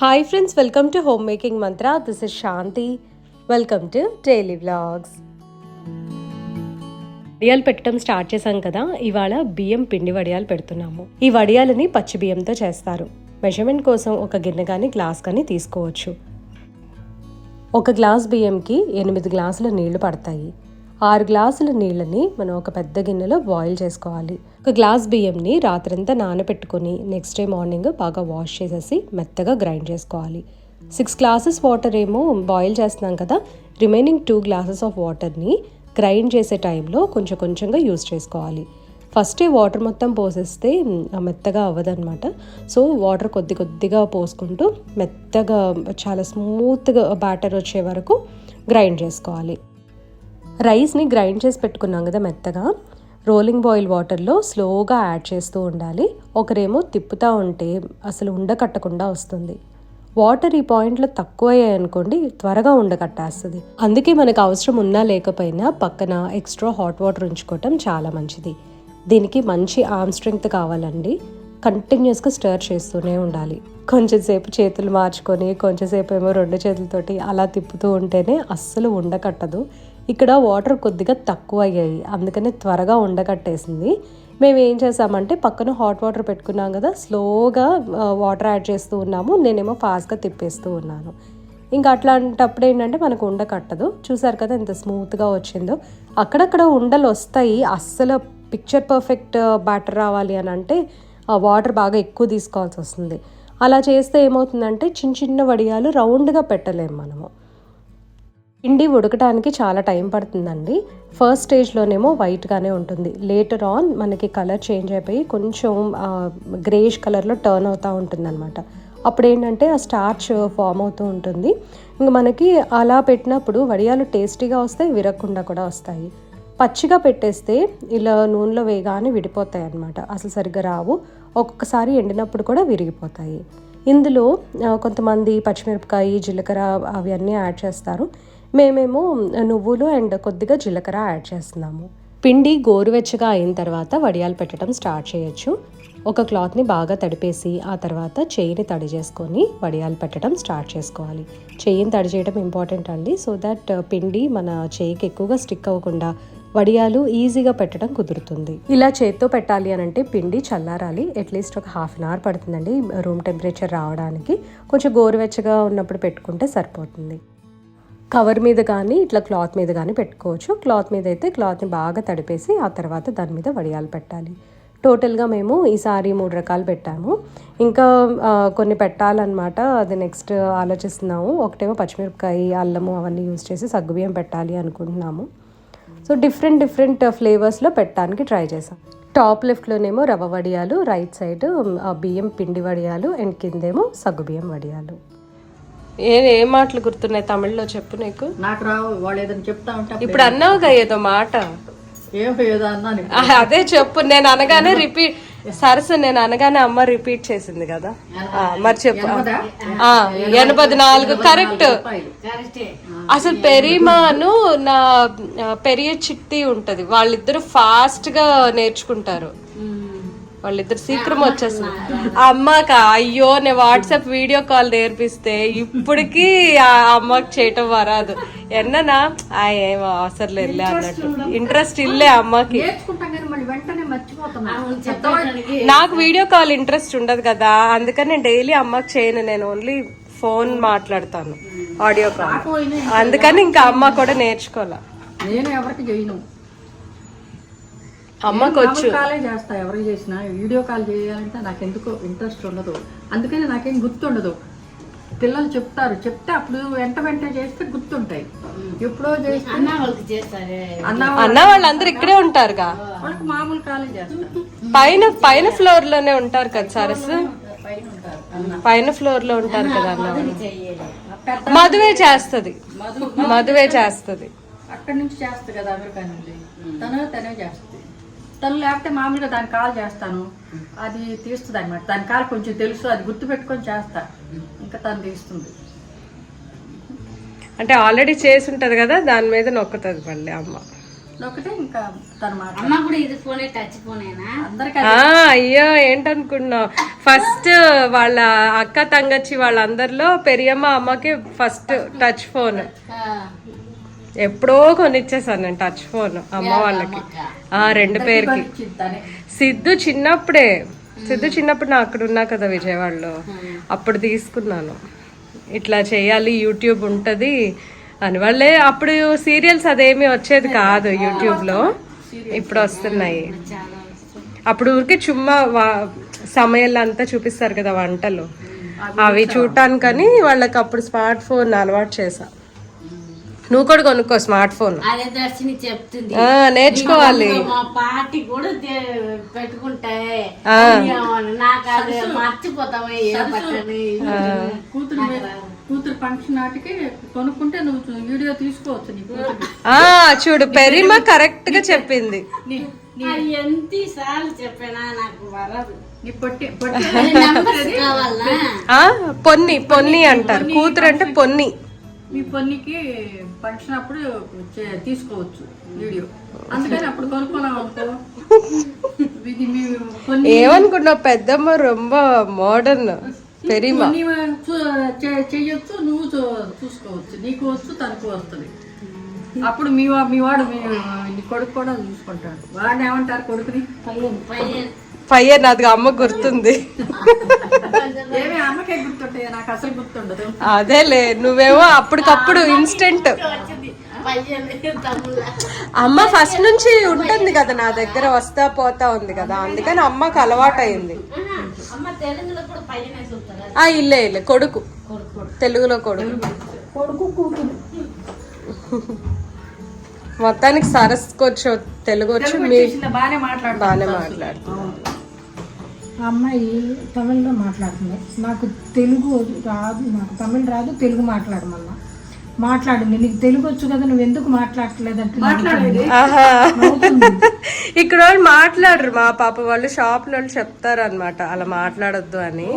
Hi friends welcome to home making Mantra this is Shanti welcome to daily vlogs వడియాలు పెట్టడం start చేశాం కదా ఇవాళ బియ్యం పిండి వడియాలు పెడుతున్నాము. ఈ వడియాలని పచ్చి బియ్యంతో చేస్తారు. మెజర్మెంట్ కోసం ఒక గిన్నె కానీ గ్లాస్ కానీ తీసుకోవచ్చు. ఒక గ్లాస్ బియ్యంకి ఎనిమిది గ్లాసుల నీళ్ళు పడతాయి. ఆరు గ్లాసుల నీళ్ళని మనం ఒక పెద్ద గిన్నెలో బాయిల్ చేసుకోవాలి. ఒక గ్లాస్ బియ్యంని రాత్రంతా నానబెట్టుకొని నెక్స్ట్ డే మార్నింగ్ బాగా వాష్ చేసేసి మెత్తగా గ్రైండ్ చేసుకోవాలి. సిక్స్ గ్లాసెస్ వాటర్ ఏమో బాయిల్ చేస్తున్నాం కదా రిమైనింగ్ టూ గ్లాసెస్ ఆఫ్ వాటర్ని గ్రైండ్ చేసే టైంలో కొంచెం కొంచెంగా యూస్ చేసుకోవాలి. ఫస్టే వాటర్ మొత్తం పోసేస్తే మెత్తగా అవ్వదనమాట సో వాటర్ కొద్ది కొద్దిగా పోసుకుంటూ మెత్తగా చాలా స్మూత్గా బ్యాటర్ వచ్చే వరకు గ్రైండ్ చేసుకోవాలి. రైస్ని గ్రైండ్ చేసి పెట్టుకున్నాం కదా మెత్తగా. రోలింగ్ బాయిల్ వాటర్లో స్లోగా యాడ్ చేస్తూ ఉండాలి. ఒకరేమో తిప్పుతూ ఉంటే అసలు ఉండకట్టకుండా వస్తుంది. వాటర్ ఈ పాయింట్లో తక్కువ అనుకోండి త్వరగా ఉండకట్టేస్తుంది అందుకే మనకు అవసరం ఉన్నా లేకపోయినా పక్కన ఎక్స్ట్రా హాట్ వాటర్ ఉంచుకోవటం చాలా మంచిది. దీనికి మంచి ఆర్మ్ స్ట్రెంగ్త్ కావాలండి. కంటిన్యూస్గా స్టర్ చేస్తూనే ఉండాలి. కొంచెం సేపు చేతులు మార్చుకొని కొంచెంసేపు ఏమో రెండు చేతులతోటి అలా తిప్పుతూ ఉంటేనే అస్సలు ఉండకట్టదు ఇక్కడ వాటర్ కొద్దిగా తక్కువ అయ్యాయి అందుకని త్వరగా ఉండగట్టేసింది మేము ఏం చేసామంటే పక్కన హాట్ వాటర్ పెట్టుకున్నాం కదా స్లోగా వాటర్ యాడ్ చేస్తూ ఉన్నాము. నేనేమో ఫాస్ట్గా తిప్పేస్తూ ఉన్నాను. ఇంకా అట్లాంటప్పుడు ఏంటంటే మనకు ఉండ కట్టదు. చూసారు కదా ఎంత స్మూత్గా వచ్చిందో. అక్కడక్కడ ఉండలు వస్తాయి. అస్సలు పిక్చర్ పర్ఫెక్ట్ బ్యాటర్ రావాలి అని అంటే ఆ వాటర్ బాగా ఎక్కువ తీసుకోవాల్సి వస్తుంది. అలా చేస్తే ఏమవుతుందంటే చిన్న చిన్న వడియాలు రౌండ్గా పెట్టలేము మనము. పిండి ఉడకడానికి చాలా టైం పడుతుందండి. ఫస్ట్ స్టేజ్లోనేమో వైట్గానే ఉంటుంది. లేటర్ ఆన్ మనకి కలర్ చేంజ్ అయిపోయి కొంచెం గ్రేష్ కలర్లో టర్న్ అవుతూ ఉంటుందన్నమాట. అప్పుడు ఏంటంటే ఆ స్టార్చ్ ఫామ్ అవుతూ ఉంటుంది. ఇంక మనకి అలా పెట్టినప్పుడు వడియాలు టేస్టీగా వస్తాయి విరగకుండా కూడా వస్తాయి. పచ్చిగా పెట్టేస్తే ఇలా నూనెలో వేగానే విడిపోతాయి అన్నమాట. అసలు సరిగ్గా రావు. ఒక్కొక్కసారి ఎండినప్పుడు కూడా విరిగిపోతాయి. ఇందులో కొంతమంది పచ్చిమిరపకాయ జీలకర్ర అవన్నీ యాడ్ చేస్తారు. మేమేమో నువ్వులు అండ్ కొద్దిగా జీలకర్ర యాడ్ చేస్తున్నాము. పిండి గోరువెచ్చగా అయిన తర్వాత వడియాలు పెట్టడం స్టార్ట్ చేయొచ్చు. ఒక క్లాత్ని బాగా తడిపేసి ఆ తర్వాత చేయిని తడి చేసుకొని వడియాలు పెట్టడం స్టార్ట్ చేసుకోవాలి. చేయిని తడి చేయడం ఇంపార్టెంట్ అండి. సో దట్ uh, పిండి మన చేయికి ఎక్కువగా స్టిక్ అవ్వకుండా వడియాలు ఈజీగా పెట్టడం కుదురుతుంది. ఇలా చేత్తో పెట్టాలి అని అంటే పిండి చల్లారాలి. అట్లీస్ట్ ఒక హాఫ్ అన్ అవర్ పడుతుందండి. రూమ్ టెంపరేచర్ రావడానికి. కొంచెం గోరువెచ్చగా ఉన్నప్పుడు పెట్టుకుంటే సరిపోతుంది. కవర్ మీద కానీ ఇట్లా క్లాత్ మీద కానీ పెట్టుకోవచ్చు. క్లాత్ మీద అయితే క్లాత్ని బాగా తడిపేసి ఆ తర్వాత దాని మీద వడియాలు పెట్టాలి. టోటల్గా మేము ఈసారి మూడు రకాలు పెట్టాము. ఇంకా కొన్ని పెట్టాలన్నమాట. అది నెక్స్ట్ ఆలోచిస్తున్నాము. ఒకటేమో పచ్చిమిరపకాయ అల్లము అవన్నీ యూజ్ చేసి సగ్గుబియ్యం పెట్టాలి అనుకుంటున్నాము. సో డిఫరెంట్ డిఫరెంట్ ఫ్లేవర్స్లో పెట్టడానికి ట్రై చేసాం టాప్ లెఫ్ట్లోనేమో రవ్వ వడియాలు రైట్ సైడ్ బియ్యం పిండి వడియాలు అండ్ కిందేమో సగ్గుబియ్యం వడియాలు. ఏ ఏ మాటలు గుర్తున్నాయి తమిళ్ళో చెప్పు నీకు? నాకు రావు వాళ్ళు ఏదైనా చెప్తా ఉంటే ఇప్పుడు అన్నావుగా ఏదో మాట? ఏం ఏదో అన్నాను ఆ, అదే చెప్పు నేను అనగానే రిపీట్ సరస నేను అనగానే అమ్మ రిపీట్ చేసింది కదా. మరి చెప్పు. ఎనభై నాలుగు కరెక్ట్ అసలు పెరిమాను నా పెరియ చిట్టి ఉంటది. వాళ్ళిద్దరు ఫాస్ట్గా నేర్చుకుంటారు. వాళ్ళిద్దరు శీఘ్రం వచ్చేస్తుంది అమ్మక అయ్యో నేను వాట్సాప్ వీడియో కాల్ నేర్పిస్తే ఇప్పటికి ఆ అమ్మకి చేయటం వరాదు. ఎన్ననా? ఆ ఏం అవసరం లేదు అన్నట్టు. ఇంట్రెస్ట్ ఇల్లే అమ్మకి. నాకు వీడియో కాల్ ఇంట్రెస్ట్ ఉండదు కదా. అందుకని నేను డైలీ అమ్మకి చేయను. నేను ఓన్లీ ఫోన్ మాట్లాడతాను. Audio call. అందుకని ఇంకా అమ్మ కూడా నేర్చుకోవాలా. నేను ఎవరికి చేయను. అమ్మకు వచ్చు మామూలు కాలే చేస్తా ఎవరికి చేసినా. వీడియో కాల్ చేయాలంటే నాకు ఎందుకో ఇంట్రెస్ట్ ఉండదు. అందుకని నాకేం గుర్తుండదు. పిల్లలు చెప్తారు. చెప్తే అప్పుడు వెంట వెంటనే చేస్తే గుర్తుంటాయి. ఎప్పుడో చేస్తే అన్న అన్న వాళ్ళందరూ ఇక్కడే ఉంటారుగా? వాళ్ళకి మామూలు కాలే చేస్తా. పైన పైన ఫ్లోర్లోనే ఉంటారు కదా సరస్సు పైన ఫ్లోర్లో ఉంటారు కదా అన్న. మధువే చేస్తది. మధువే చేస్తది. అక్కడి నుంచి చేస్తా కదా అమెరికా నుంచి తను తనే చేస్తుంది తను లేకపోతే మామూలుగా దాని కాల్ చేస్తాను. అది తీస్తుంది అనమాట దాని కాల్ కొంచెం తెలుసు అది గుర్తు పెట్టుకొని చేస్తా. ఇంకా తను తీస్తుంది. అంటే ఆల్రెడీ చేసి ఉంటది కదా దాని మీద నొక్కుతుంది మళ్ళీ అమ్మ. నొక్కితే ఇంకా తన మాట. అమ్మ కూడా ఇది ఫోనే టచ్ ఫోనేనా? అందరికీ ఆ, అయ్యో ఏంటనుకున్నావు? ఫస్ట్ వాళ్ళ అక్క తంగచ్చి వాళ్ళందరిలో పెరియమ్మ అమ్మకి ఫస్ట్ టచ్ ఫోన్. ఎప్పుడో కొనిచ్చేసాను నేను టచ్ ఫోన్ అమ్మ వాళ్ళకి. ఆ రెండు పేరుకి. సిద్ధు చిన్నప్పుడే. సిద్ధు చిన్నప్పుడు నా అక్కడ ఉన్నా కదా విజయవాడలో. అప్పుడు తీసుకున్నాను. ఇట్లా చేయాలి యూట్యూబ్ ఉంటుంది అని. వాళ్ళే అప్పుడు సీరియల్స్ అదేమీ వచ్చేది కాదు యూట్యూబ్లో ఇప్పుడు వస్తున్నాయి. అప్పుడు ఊరికే చుమ్మా సమయాల్లో అంతా చూపిస్తారు కదా వంటలు. అవి చూడటానికని వాళ్ళకి అప్పుడు స్మార్ట్ ఫోన్ అలవాటు చేసా నువ్వు కూడా కొనుక్కో స్మార్ట్ ఫోన్. చెప్తుంది. నేర్చుకోవాలి. నీకు మా పార్టీ కూడా తే- పెట్టుకుంటే కూతురు కూతురు ఫంక్షన్ నాటికి కొనుక్కుంటే నువ్వు చూ- వీడియో తీసుకోవచ్చు నీ కూతురు. ఆ చూడు పెరిమ కరెక్ట్గా చెప్పింది. చెప్పినా నాకు వరదు. నీ పొట్టి పొట్టి నంబర్స్ కావాలా? ఆ పొన్ని పొన్ని అంటారు. కూతురు అంటే పొన్ని. మీ పొన్నికి ఫంక్షన్ అప్పుడు తీసుకోవచ్చు వీడియో. అందుకని అప్పుడు కొనుక్కున్నాం అనుకో? ఇది మీ కొన్ని ఏమనుకున్నావు? పెద్దమ్మ రొంబ మోడర్న్ పెరిమ. చెయ్యొచ్చు నువ్వు చూసుకోవచ్చు. నీకు వచ్చు తనకు వస్తుంది. అప్పుడు మీ మీ వాడు మీ నీ కొడుకు కూడా చూసుకుంటాడు. వాడిని ఏమంటారు కొడుకుని? పయ్య నాది అమ్మ గుర్తుంది. ఏమి అమ్మకే గుర్తుంటాయి? నాకు అసలు గుర్తుండదు. అదేలే నువ్వేమో అప్పటికప్పుడు ఇన్స్టెంట్ అమ్మ ఫస్ట్ నుంచి ఉంటుంది కదా నా దగ్గర వస్తా పోతా ఉంది కదా. అందుకని అమ్మకు అలవాటు అయింది అమ్మ తెలుగులో కూడా పైన చూస్తారా? ఆ ఇల్లే ఇల్లే. కొడుకు. తెలుగులో కొడుకు. మొత్తానికి సరస్కొచ్చు తెలుగు వచ్చు బాగానే మాట్లాడు బాగానే మాట్లాడుతుంది. అమ్మాయి తమిళ్ళో మాట్లాడుతుంది. నాకు తెలుగు రాదు నాకు తమిళ్ రాదు తెలుగు మాట్లాడమన్నా. మాట్లాడింది. నీకు తెలుగు వచ్చు కదా నువ్వు ఎందుకు మాట్లాడట్లేదంటే ఇక్కడ వాళ్ళు మాట్లాడరు. మా పాప వాళ్ళు షాప్ వాళ్ళు చెప్తారు అనమాట అలా మాట్లాడొద్దు అని.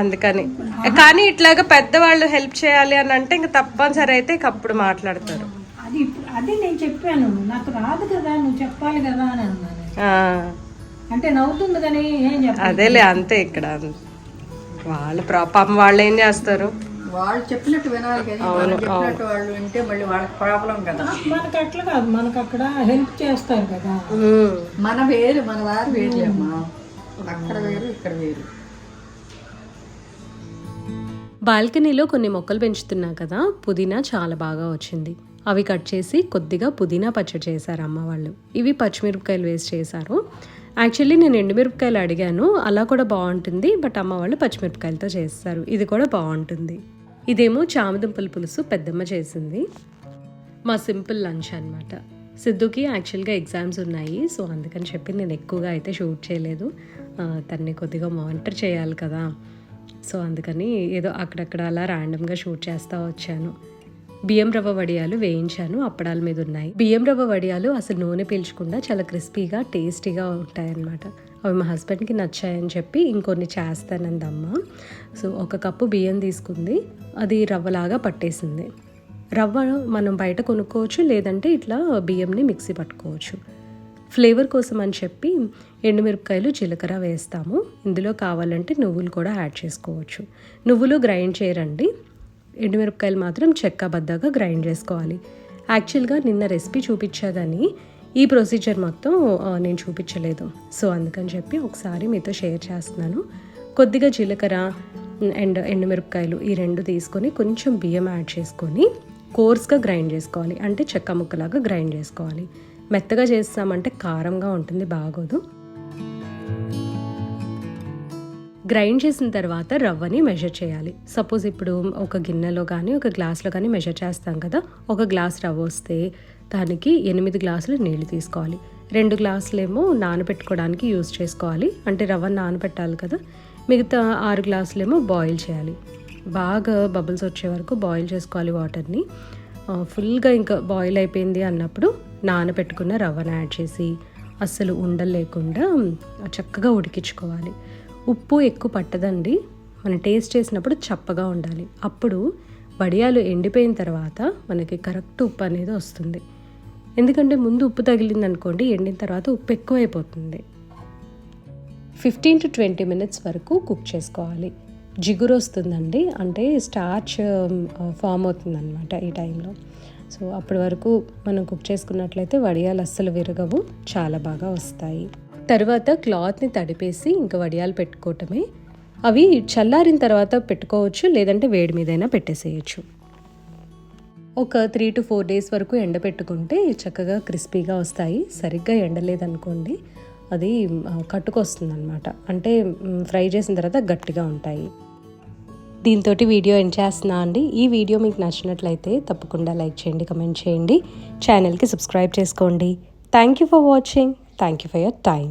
అందుకని. కానీ ఇట్లాగా పెద్దవాళ్ళు హెల్ప్ చేయాలి అని అంటే ఇంకా తప్పనిసరి అయితే ఇక అప్పుడు మాట్లాడతారు. అది అదే నేను చెప్పాను. నాకు రాదు కదా నువ్వు చెప్పాలి కదా అని అన్నాను. ఆ, అంటే నవ్వుతుంది కానీ ఏం చెప్పాలి? అదేలే అంతే ఇక్కడ. వాళ్ళ పాపం వాళ్ళు ఏం చేస్తారు? వాళ్ళు చెప్పినట్టు వినాలి కానీ వాళ్ళు చెప్పినట్టు వాళ్ళు వింటే మళ్ళీ వాళ్ళకి ప్రాబ్లం కదా. మనకు అట్లా కాదు. మనకు అక్కడ హెల్ప్ చేస్తారు కదా. మన వేరు మన వారు వేరులేమ్మా అక్కడ వేరు ఇక్కడ వేరు. బాల్కనీలో కొన్ని మొక్కలు పెంచుతున్నా కదా పుదీనా చాలా బాగా వచ్చింది. అవి కట్ చేసి కొద్దిగా పుదీనా పచ్చడి చేశారు అమ్మ వాళ్ళు. ఇవి పచ్చిమిరపకాయలు వేసి చేశారు. యాక్చువల్లీ నేను ఎండుమిరపకాయలు అడిగాను. అలా కూడా బాగుంటుంది బట్ అమ్మ వాళ్ళు పచ్చిమిరపకాయలతో చేస్తారు. ఇది కూడా బాగుంటుంది. ఇదేమో చామదుంపల పులుసు పెద్దమ్మ చేసింది. మా సింపుల్ లంచ్ అనమాట సిద్ధుకి యాక్చువల్గా ఎగ్జామ్స్ ఉన్నాయి సో అందుకని చెప్పి నేను ఎక్కువగా అయితే షూట్ చేయలేదు. తన్ని కొద్దిగా మానిటర్ చేయాలి కదా. సో అందుకని ఏదో అక్కడక్కడ అలా ర్యాండమ్గా షూట్ చేస్తూ వచ్చాను. బియ్యం రవ్వ వడియాలు వేయించాను అప్పడాల మీద ఉన్నాయి. బియ్యం రవ్వ వడియాలు అసలు నూనె పీల్చకుండా చాలా క్రిస్పీగా టేస్టీగా ఉంటాయన్నమాట. అవి మా హస్బెండ్కి నచ్చాయని చెప్పి ఇంకొన్ని చేస్తానందమ్మ సో ఒక కప్పు బియ్యం తీసుకుంది. అది రవ్వలాగా పట్టేసింది. రవ్వ మనం బయట కొనుక్కోవచ్చు లేదంటే ఇట్లా బియ్యంని మిక్సీ పట్టుకోవచ్చు. ఫ్లేవర్ కోసం అని చెప్పి ఎండుమిరపకాయలు జీలకర్ర వేస్తాము. ఇందులో కావాలంటే నువ్వులు కూడా యాడ్ చేసుకోవచ్చు. నువ్వులు గ్రైండ్ చేయరండి. ఎండుమిరపకాయలు మాత్రం చెక్క బద్దగా గ్రైండ్ చేసుకోవాలి. యాక్చువల్గా నిన్న రెసిపీ చూపించా కానీ ఈ ప్రొసీజర్ మొత్తం నేను చూపించలేదు. సో అందుకని చెప్పి ఒకసారి మీతో షేర్ చేస్తున్నాను. కొద్దిగా జీలకర్ర అండ్ ఎండుమిరపకాయలు ఈ రెండు తీసుకొని కొంచెం బియ్యం యాడ్ చేసుకొని కోర్స్గా గ్రైండ్ చేసుకోవాలి. అంటే చెక్క ముక్కలాగా గ్రైండ్ చేసుకోవాలి. మెత్తగా చేస్తామంటే కారంగా ఉంటుంది బాగోదు. గ్రైండ్ చేసిన తర్వాత రవ్వని మెజర్ చేయాలి. సపోజ్ ఇప్పుడు ఒక గిన్నెలో కానీ ఒక గ్లాస్లో కానీ మెజర్ చేస్తాం కదా ఒక గ్లాస్ రవ్వ వస్తే దానికి ఎనిమిది గ్లాసులు నీళ్ళు తీసుకోవాలి. రెండు గ్లాసులేమో నానబెట్టుకోవడానికి యూజ్ చేసుకోవాలి. అంటే రవ్వ నానబెట్టాలి కదా మిగతా ఆరు గ్లాసులేమో బాయిల్ చేయాలి. బాగా బబుల్స్ వచ్చే వరకు బాయిల్ చేసుకోవాలి వాటర్ని ఫుల్గా ఇంకా బాయిల్ అయిపోయింది అన్నప్పుడు నానబెట్టుకున్న రవ్వను యాడ్ చేసి అస్సలు ఉండలేకుండా చక్కగా ఉడికించుకోవాలి. ఉప్పు ఎక్కువ పట్టదండి. మనం టేస్ట్ చేసినప్పుడు చప్పగా ఉండాలి. అప్పుడు వడియాలు ఎండిపోయిన తర్వాత మనకి కరెక్ట్ ఉప్పు అనేది వస్తుంది. ఎందుకంటే ముందు ఉప్పు తగిలింది అనుకోండి ఎండిన తర్వాత ఉప్పు ఎక్కువైపోతుంది. ఫిఫ్టీన్ టు ట్వంటీ మినిట్స్ వరకు కుక్ చేసుకోవాలి. జిగురు వస్తుందండి. అంటే స్టార్చ్ ఫామ్ అవుతుందన్నమాట ఈ టైంలో. సో అప్పటి వరకు మనం కుక్ చేసుకున్నట్లయితే వడియాలు అస్సలు విరగవు. చాలా బాగా వస్తాయి. తర్వాత క్లాత్ని తడిపేసి ఇంకా వడియాలు పెట్టుకోవటమే. అవి చల్లారిన తర్వాత పెట్టుకోవచ్చు లేదంటే వేడి మీదైనా పెట్టేసేయచ్చు. ఒక త్రీ టు ఫోర్ డేస్ వరకు ఎండబెట్టుకుంటే చక్కగా క్రిస్పీగా వస్తాయి. సరిగ్గా ఎండలేదనుకోండి అది కట్టుకొస్తుంది అనమాట అంటే ఫ్రై చేసిన తర్వాత గట్టిగా ఉంటాయి. దీంతో వీడియో ఎండ్ చేస్తున్నా అండి. ఈ వీడియో మీకు నచ్చినట్లయితే తప్పకుండా లైక్ చేయండి కమెంట్ చేయండి. ఛానల్కి సబ్స్క్రైబ్ చేసుకోండి. Thank you for watching. Thank you for your time